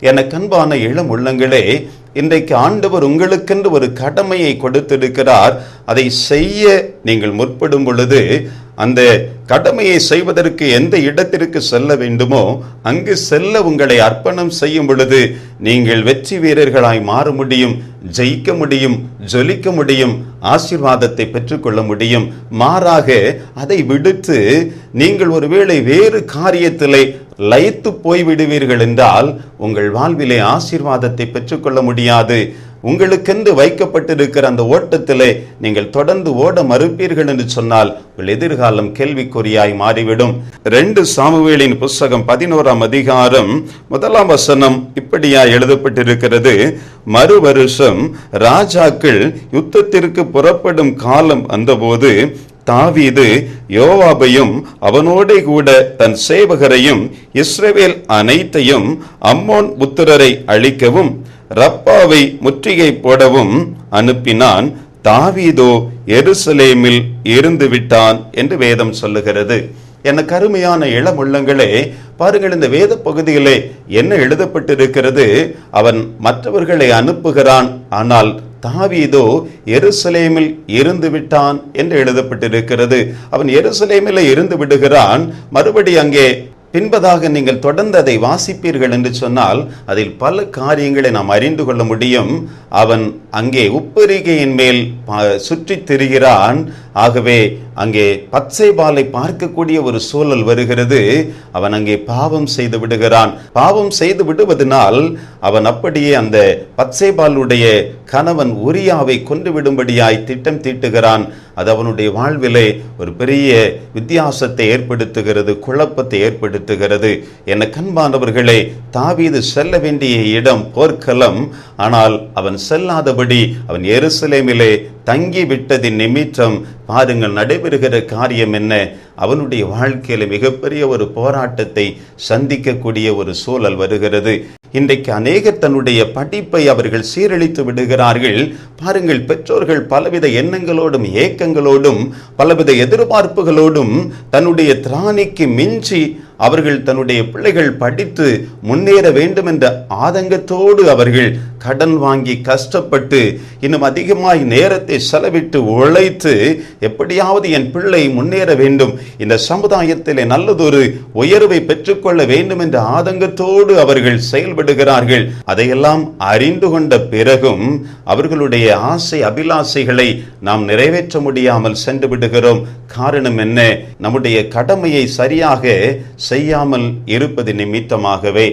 எனக்கு அன்பான இளம் உள்ளங்களே இன்றைக்கு ஆண்டவர் உங்களுக்கென்று ஒரு கடமையை கொடுத்திருக்கிறார். அதை செய்ய நீங்கள் முற்படும் பொழுது அந்த கடமையை செய்வதற்கு எந்த இடத்திற்கு செல்ல வேண்டுமோ அங்கு செல்ல உங்களை அர்ப்பணம் செய்யும் பொழுது நீங்கள் வெற்றி வீரர்களாய் மாற முடியும் ஜெயிக்க முடியும் ஜொலிக்க முடியும் ஆசீர்வாதத்தை பெற்றுக்கொள்ள முடியும். மாறாக அதை விடுத்து நீங்கள் ஒருவேளை வேறு காரியத்திலே லயித்து போய்விடுவீர்கள் என்றால் உங்கள் வாழ்விலே ஆசீர்வாதத்தை பெற்றுக்கொள்ள முடியாது. உங்களுக்கென்று வைக்கப்பட்டிருக்கிற அந்த ஓட்டத்திலே நீங்கள் தொடர்ந்து ஓட மறுப்பீர்கள் என்று சொன்னால் உங்கள் எதிர்காலம் கேள்விக்குறியாய் மாறிவிடும். ரெண்டு சாமுவேலின் புஸ்தகம் பதினோராம் அதிகாரம் முதலாம் வசனம் இப்படியா எழுதப்பட்டிருக்கிறது. மறு வருஷம் ராஜாக்கள் யுத்தத்திற்கு புறப்படும் காலம் வந்தபோது தாவீது யோவாபையும் அவனோடே கூட தன் சேவகரையும் இஸ்ரேவேல் அனைத்தையும் அம்மோன் புத்திரரை அழிக்கவும் ரப்பாவை முற்றுகை போடவும் அனுப்பினான். தாவீதோ எருசலேமில் இருந்து விட்டான் என்று வேதம் சொல்லுகிறது. என கருமையான இளமுள்ளங்களே பாருங்கள் இந்த வேத பகுதியிலே என்ன எழுதப்பட்டிருக்கிறது? அவன் மற்றவர்களை அனுப்புகிறான் ஆனால் தாவீதோ எருசலேமில் இருந்து விட்டான் என்று எழுதப்பட்டிருக்கிறது. அவன் எருசலேமில் இருந்து விடுகிறான் மறுபடி அங்கே பின்பதாக நீங்கள் தொடர்ந்து அதை வாசிப்பீர்கள் என்று சொன்னால் அதில் பல காரியங்களை நாம் அறிந்து கொள்ள முடியும். அவன் அங்கே உப்பரிகையின் மேல் சுற்றித் திரிகிறான். ஆகவே அங்கே பச்சைபாலை பார்க்கக்கூடிய ஒரு சூழல் வருகிறது. அவன் அங்கே பாவம் செய்து விடுகிறான். பாவம் செய்து விடுவதனால் அவன் அப்படியே அந்த பச்சைபாலுடைய கணவன் உரியாவை கொண்டு விடும்படியாய் திட்டம் தீட்டுகிறான். அது அவனுடைய வாழ்விலே ஒரு பெரிய வித்தியாசத்தை ஏற்படுத்துகிறது குழப்பத்தை ஏற்படுத்துகிறது. என கண்பானவர்களே தாவீது செல்ல வேண்டிய இடம் போர்க்களம். ஆனால் அவன் செல்லாதபடி அவன் எருசலேமிலே தங்கி நிமித்தம் பாருங்கள் நடைபெறுகிற காரியம் என்ன? அவனுடைய வாழ்க்கையில் மிகப்பெரிய ஒரு போராட்டத்தை சந்திக்கக்கூடிய ஒரு சூழல் வருகிறது. இன்றைக்கு அநேகர் தன்னுடைய படிப்பை அவர்கள் சீரழித்து விடுகிறார்கள். பாருங்கள் பெற்றோர்கள் பலவித எண்ணங்களோடும் ஏக்கங்களோடும் பலவித எதிர்பார்ப்புகளோடும் தன்னுடைய திராணிக்கு மிஞ்சி அவர்கள் தன்னுடைய பிள்ளைகள் படித்து முன்னேற வேண்டும் என்ற ஆதங்கத்தோடு அவர்கள் கடன் வாங்கி கஷ்டப்பட்டு இன்னும் அதிகமாய் நேரத்தை செலவிட்டு உழைத்து எப்படியாவது என் பிள்ளை முன்னேற வேண்டும். இந்த சமுதாயத்திலே நல்லதொரு உயர்வை பெற்றுக்கொள்ள வேண்டும் என்ற ஆதங்கத்தோடு அவர்கள் செயல்படுகிறார்கள். அதையெல்லாம் அறிந்து கொண்ட பிறகும் அவர்களுடைய ஆசை அபிலாசைகளை நாம் நிறைவேற்ற முடியாமல் சென்று விடுகிறோம். காரணம் என்ன? நம்முடைய கடமையை சரியாக செய்யாமல் இருப்பது நிமித்தமாகவே.